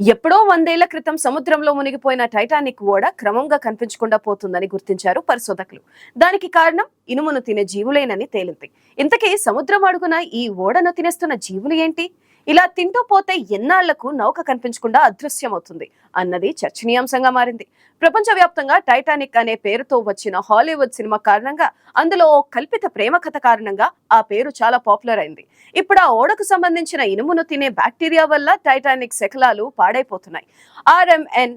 ఎప్పుడో వందేళ్ళ క్రితం సముద్రంలో మునిగిపోయిన టైటానిక్ ఓడ క్రమంగా కనిపించకుండా పోతుందని గుర్తించారు పరిశోధకులు. దానికి కారణం ఇనుమును తినే జీవులేనని తేలింది. ఇంతకీ సముద్రం అడుగున ఈ ఓడను తినేస్తున్న జీవులు ఏంటి? ఇలా తింటూ పోతే ఎన్నాళ్ళకు నౌక కనిపించకుండా అదృశ్యమవుతుంది అన్నది చర్చనీయాంశంగా మారింది. ప్రపంచవ్యాప్తంగా టైటానిక్ అనే పేరుతో వచ్చిన హాలీవుడ్ సినిమా కారణంగా అందులో ఓ కల్పిత ప్రేమ కథ కారణంగా ఆ పేరు చాలా పాపులర్ అయింది. ఇప్పుడు ఆ ఓడకు సంబంధించిన ఇనుమును తినే బ్యాక్టీరియా వల్ల టైటానిక్ శకలాలు పాడైపోతున్నాయి. ఆర్ఎంఎన్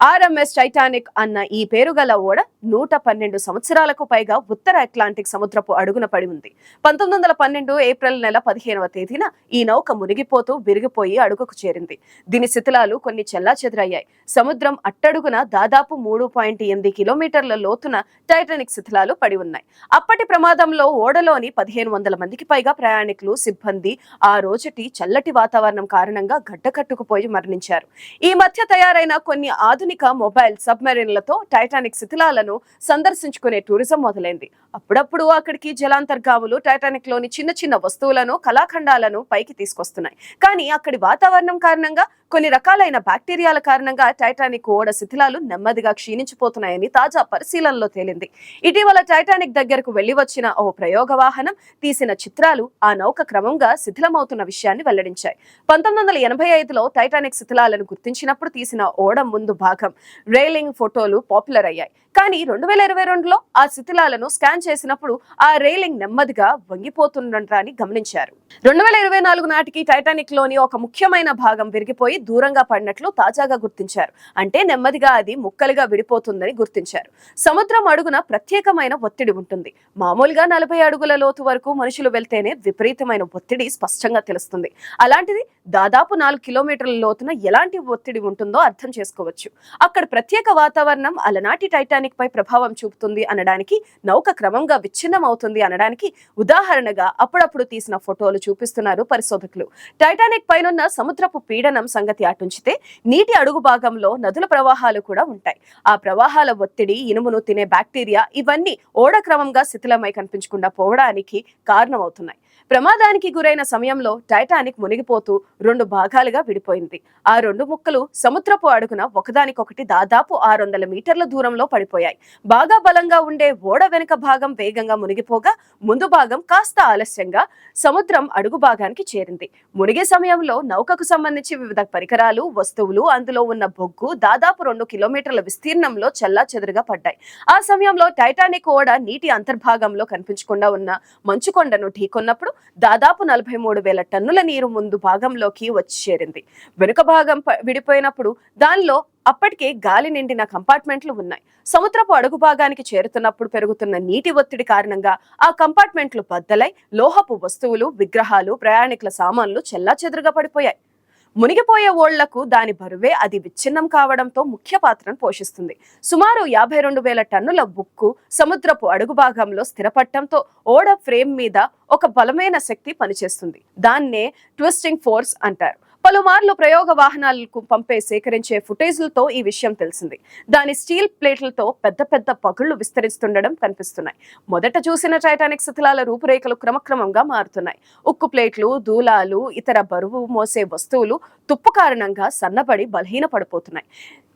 ఆర్ఎంఎస్ టైటానిక్ అన్న ఈ పేరు గల ఓడ నూట పన్నెండు సంవత్సరాలకు పైగా ఉత్తర అట్లాంటిక్ సముద్రపు అడుగున పడి ఉంది. పంతొమ్మిది వందల పన్నెండు ఏప్రిల్ నెల పదిహేనవ తేదీన ఈ నౌక మునిగిపోతూ విరిగిపోయి అడుగుకు చేరింది. దీని శిథిలాలు కొన్ని చెల్లా చెదరయ్యాయి సముద్రం అట్టడుగున దాదాపు మూడు పాయింట్ ఎనిమిది కిలోమీటర్ల లోతున టైటానిక్ శిథిలాలు పడి ఉన్నాయి. అప్పటి ప్రమాదంలో ఓడలోని పదిహేను వందల మందికి పైగా ప్రయాణికులు సిబ్బంది ఆ రోజటి చల్లటి వాతావరణం కారణంగా గడ్డకట్టుకుపోయి మరణించారు. ఈ మధ్య తయారైన కొన్ని ఆధునిక మొబైల్ సబ్మెరీన్లతో టైటానిక్ శిథిలాలను సందర్శించుకునే టూరిజం మొదలైంది. అప్పుడప్పుడు అక్కడికి జలాంతర్గాములు టైటానిక్లోని చిన్న చిన్న వస్తువులను కళాఖండాలను పైకి తీసుకొస్తున్నాయి. కానీ అక్కడి వాతావరణం కారణంగా కొన్ని రకాలైన బ్యాక్టీరియాల కారణంగా టైటానిక్ ఓడ శిథిలాలు నెమ్మదిగా క్షీణించిపోతున్నాయని తాజా పరిశీలనలో తేలింది. ఇటీవల టైటానిక్ దగ్గరకు వెళ్ళి వచ్చిన ఓ ప్రయోగ వాహనం తీసిన చిత్రాలు ఆ నౌక క్రమంగా శిథిలమవుతున్న విషయాన్ని వెల్లడించాయి. పంతొమ్మిది వందల ఎనభై ఐదులో టైటానిక్ శిథిలాలను గుర్తించినప్పుడు తీసిన ఓడ ముందు భాగం రైలింగ్ ఫోటోలు పాపులర్ అయ్యాయి. కానీ రెండు వేల ఇరవై రెండులో ఆ శిథిలాలను స్కాన్ చేసినప్పుడు ఆ రైలింగ్ నెమ్మదిగా వంగిపోతుండటాన్ని గమనించారు. రెండు వేల ఇరవై నాలుగు నాటికి టైటానిక్లోని ఒక ముఖ్యమైన భాగం విరిగిపోయి దూరంగా పడినట్లు తాజాగా గుర్తించారు. అంటే నెమ్మదిగా అది ముక్కలుగా విడిపోతుందని గుర్తించారు. సముద్రం అడుగున ప్రత్యేకమైన ఒత్తిడి ఉంటుంది. మామూలుగా నలభై అడుగుల లోతు వరకు మనుషులు వెళ్తేనే విపరీతమైన ఒత్తిడి స్పష్టంగా తెలుస్తుంది. అలాంటిది దాదాపు నాలుగు కిలోమీటర్ల లోతున ఎలాంటి ఒత్తిడి ఉంటుందో అర్థం చేసుకోవచ్చు. అక్కడ ప్రత్యేక వాతావరణం అలనాటి టైటానిక్ పై ప్రభావం చూపుతుంది అనడానికి నౌక క్రమంగా విచ్ఛిన్నం అవుతుంది అనడానికి ఉదాహరణగా అప్పుడప్పుడు తీసిన ఫోటోలు చూపిస్తున్నారు పరిశోధకులు. టైటానిక్ పైనున్న సముద్రపు పీడనం సంగతి అటుంచితే నీటి అడుగు భాగంలో నదుల ప్రవాహాలు కూడా ఉంటాయి. ఆ ప్రవాహాల ఒత్తిడి ఇనుమును తినే బ్యాక్టీరియా ఇవన్నీ ఓడ క్రమంగా శిథిలమై కనిపించకుండా పోవడానికి కారణమవుతున్నాయి. ప్రమాదానికి గురైన సమయంలో టైటానిక్ మునిగిపోతూ రెండు భాగాలుగా విడిపోయింది. ఆ రెండు ముక్కలు సముద్రపు అడుగున ఒకదానికొకటి దాదాపు ఆరు వందల మీటర్ల దూరంలో పడిపోయాయి. బాగా బలంగా ఉండే ఓడ వెనుక భాగం వేగంగా మునిగిపోగా ముందు భాగం కాస్త ఆలస్యంగా సముద్రం అడుగు భాగానికి చేరింది. మునిగే సమయంలో నౌకకు సంబంధించి వివిధ పరికరాలు వస్తువులు అందులో ఉన్న బొగ్గు దాదాపు రెండు కిలోమీటర్ల విస్తీర్ణంలో చెల్లా చెదురుగా పడ్డాయి. ఆ సమయంలో టైటానిక్ ఓడ నీటి అంతర్భాగంలో కనిపించకుండా ఉన్న మంచుకొండను ఢీకొన్నప్పుడు దాదాపు నలభై మూడు వేల టన్నుల నీరు ముందు భాగంలోకి వచ్చి చేరింది. వెనుక భాగం విడిపోయినప్పుడు దానిలో అప్పటికే గాలి నిండిన కంపార్ట్మెంట్లు ఉన్నాయి. సముద్రపు అడుగు భాగానికి చేరుతున్నప్పుడు పెరుగుతున్న నీటి ఒత్తిడి కారణంగా ఆ కంపార్ట్మెంట్లు బద్దలై లోహపు వస్తువులు విగ్రహాలు ప్రయాణికుల సామాన్లు చెల్లా పడిపోయాయి. మునిగిపోయే ఓళ్ళకు దాని బరువే అది విచ్ఛిన్నం కావడంతో ముఖ్య పాత్రను పోషిస్తుంది. సుమారు యాభై రెండు వేల టన్నుల బుక్కు సముద్రపు అడుగు భాగంలో స్థిరపడటంతో ఓడ ఫ్రేమ్ మీద ఒక బలమైన శక్తి పనిచేస్తుంది. దాన్నే ట్విస్టింగ్ ఫోర్స్ అంటారు. పలుమార్లు ప్రయోగ వాహనాలకు పంపే సేకరించే ఫుటేజ్లతో ఈ విషయం తెలిసింది. దాని స్టీల్ ప్లేట్లతో పెద్ద పెద్ద పగుళ్ళు విస్తరిస్తుండడం కనిపిస్తున్నాయి. మొదట చూసిన టైటానిక్ శిథిలాల రూపురేఖలు క్రమక్రమంగా మారుతున్నాయి. ఉక్కు ప్లేట్లు దూలాలు ఇతర బరువు మోసే వస్తువులు తుప్పు కారణంగా సన్నబడి బలహీనపడిపోతున్నాయి.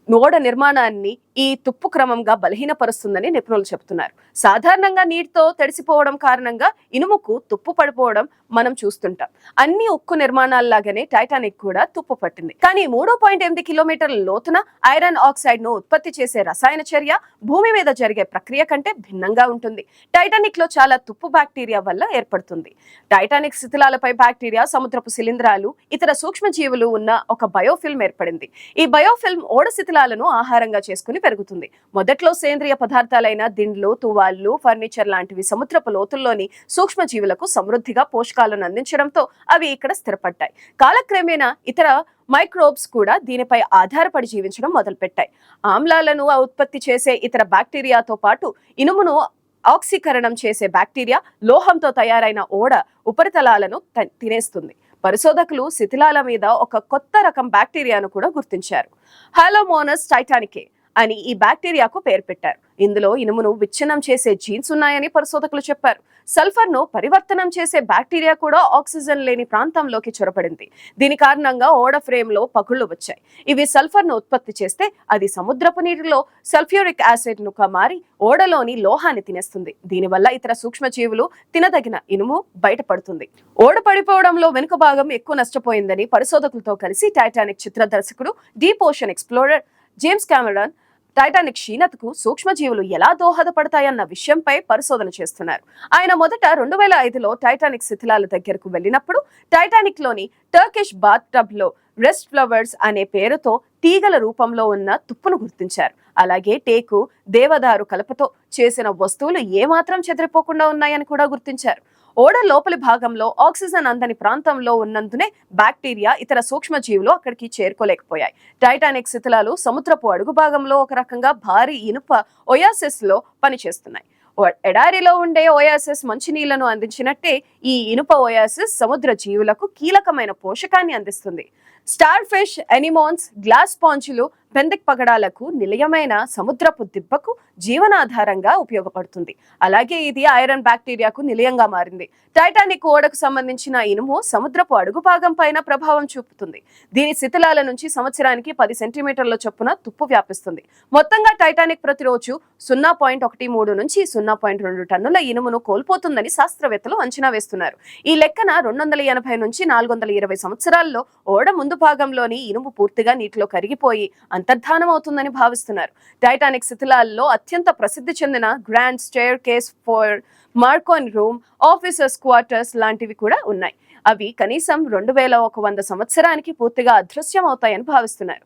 ఓడ నిర్మాణాన్ని ఈ తుప్పు క్రమంగా బలహీనపరుస్తుందని నిపుణులు చెబుతున్నారు. సాధారణంగా నీటితో తడిసిపోవడం కారణంగా ఇనుముకు తుప్పు పడిపోవడం మనం చూస్తుంటాం. అన్ని ఉక్కు నిర్మాణాల్లాగానే టైటానిక్ కూడా తుప్పు పట్టింది. కానీ మూడు పాయింట్ ఎనిమిది కిలోమీటర్ల లోతున ఐరన్ ఆక్సైడ్ను ఉత్పత్తి చేసే రసాయన చర్య భూమి మీద జరిగే ప్రక్రియ కంటే భిన్నంగా ఉంటుంది. టైటానిక్లో చాలా తుప్పు బ్యాక్టీరియా వల్ల ఏర్పడుతుంది. టైటానిక్ శిథిలాలపై బ్యాక్టీరియా సముద్రపు శిలీంధ్రాలు ఇతర సూక్ష్మజీవులు ఉన్న ఒక బయోఫిల్మ్ ఏర్పడింది. ఈ బయోఫిల్మ్ ఓడ శిథిలాలను ఆహారంగా చేసుకుని పెరుగుతుంది. మొదట్లో సేంద్రియ పదార్థాలైన దిండ్లు తువాళ్ళు ఫర్నిచర్ లాంటివి సముద్రపు లోతుల్లోని సూక్ష్మజీవులకు సమృద్ధిగా పోషకాలను అందించడంతో అవి ఇక్కడ స్థిరపడ్డాయి. కాలక్రమేణా ఇతర మైక్రోబ్స్ కూడా దీనిపై ఆధారపడి జీవించడం మొదలుపెట్టాయి. ఆమ్లాలను ఉత్పత్తి చేసే ఇతర బ్యాక్టీరియాతో పాటు ఇనుమును ఆక్సీకరణం చేసే బ్యాక్టీరియా లోహంతో తయారైన ఓడ ఉపరితలాలను తినేస్తుంది. పరిశోధకులు శిథిలాల మీద ఒక కొత్త రకం బ్యాక్టీరియాను కూడా గుర్తించారు. హలోమోనస్ టైటానికే. అని ఈ బ్యాక్టీరియాకు పేరు పెట్టారు. ఇందులో ఇనుమును విచ్ఛిన్నం చేసే జీన్స్ ఉన్నాయని పరిశోధకులు చెప్పారు. సల్ఫర్ను పరివర్తనం చేసే బ్యాక్టీరియా కూడా ఆక్సిజన్ లేని ప్రాంతంలోకి చొరబడింది. దీని కారణంగా ఓడ ఫ్రేమ్లో పగుళ్ళు వచ్చాయి. ఇవి సల్ఫర్ను ఉత్పత్తి చేస్తే అది సముద్రపు నీటిలో సల్ఫ్యూరిక్ యాసిడ్ను మారి ఓడలోని లోహాన్ని తినేస్తుంది. దీనివల్ల ఇతర సూక్ష్మజీవులు తినదగిన ఇనుము బయటపడుతుంది. ఓడ పడిపోవడంలో వెనుక భాగం ఎక్కువ నష్టపోయిందని పరిశోధకులతో కలిసి టైటానిక్ చిత్ర దర్శకుడు deep ocean explorer James Cameron Titanic క్షీణతకు సూక్ష్మజీవులు ఎలా దోహదపడతాయన్న విషయంపై పరిశోధన చేస్తున్నారు. ఆయన మొదట రెండు వేల ఐదులో టైటానిక్ శిథిలాల దగ్గరకు వెళ్ళినప్పుడు టైటానిక్లోని టర్కిష్ బాత్ టబ్లో రెస్ట్ ఫ్లవర్స్ అనే పేరుతో తీగల రూపంలో ఉన్న తుప్పును గుర్తించారు. అలాగే టేకు దేవదారు కలపతో చేసిన వస్తువులు ఏమాత్రం చెదిరిపోకుండా ఉన్నాయని కూడా గుర్తించారు. ఓడ లోపలి భాగంలో ఆక్సిజన్ అందని ప్రాంతంలో ఉన్నందునే బ్యాక్టీరియా ఇతర సూక్ష్మజీవులు అక్కడికి చేరుకోలేకపోయాయి. టైటానిక్ శిథిలాలు సముద్రపు అడుగు భాగంలో ఒక రకంగా భారీ ఇనుప ఒయాసిస్లో పనిచేస్తున్నాయి ఎడారిలో ఉండే ఓయాసిస్ మంచినీళ్ళను అందించినట్టే ఈ ఇనుప ఓయాసిస్ సముద్ర జీవులకు కీలకమైన పోషకాన్ని అందిస్తుంది. స్టార్ ఫిష్ ఎనిమోన్స్ గ్లాస్ పాంచులు పెందిక్ పగడాలకు నిలయమైన సముద్రపు దిబ్బకు జీవనాధారంగా ఉపయోగపడుతుంది. అలాగే ఇది ఐరన్ బ్యాక్టీరియాకు నిలయంగా మారింది. టైటానిక్ ఓడకు సంబంధించిన ఇనుము సముద్రపు అడుగు భాగం పైన ప్రభావం చూపుతుంది. దీని శిథిలాల నుంచి సంవత్సరానికి పది సెంటీమీటర్ల చొప్పున తుప్పు వ్యాపిస్తుంది. మొత్తంగా టైటానిక్ ప్రతిరోజు సున్నా పాయింట్ ఒకటి మూడు నుంచి సున్నా పాయింట్ రెండు టన్నుల ఇనుమును కోల్పోతుందని శాస్త్రవేత్తలు అంచనా వేస్తున్నారు. ఈ లెక్కన రెండు వందల ఎనభై నుంచి నాలుగు వందల ఇరవై సంవత్సరాల్లో ఓడ ముందు భాగంలోని ఇనుము పూర్తిగా నీటిలో కరిగిపోయి అంతర్ధానం అవుతుందని భావిస్తున్నారు. టైటానిక్ శిథిలాల్లో అత్యంత ప్రసిద్ధి చెందిన grand staircase four Marconi room officers quarters లాంటివి కూడా ఉన్నాయి. అవి కనీసం రెండు వేల ఒక వంద సంవత్సరానికి పూర్తిగా అదృశ్యం అవుతాయని భావిస్తున్నారు.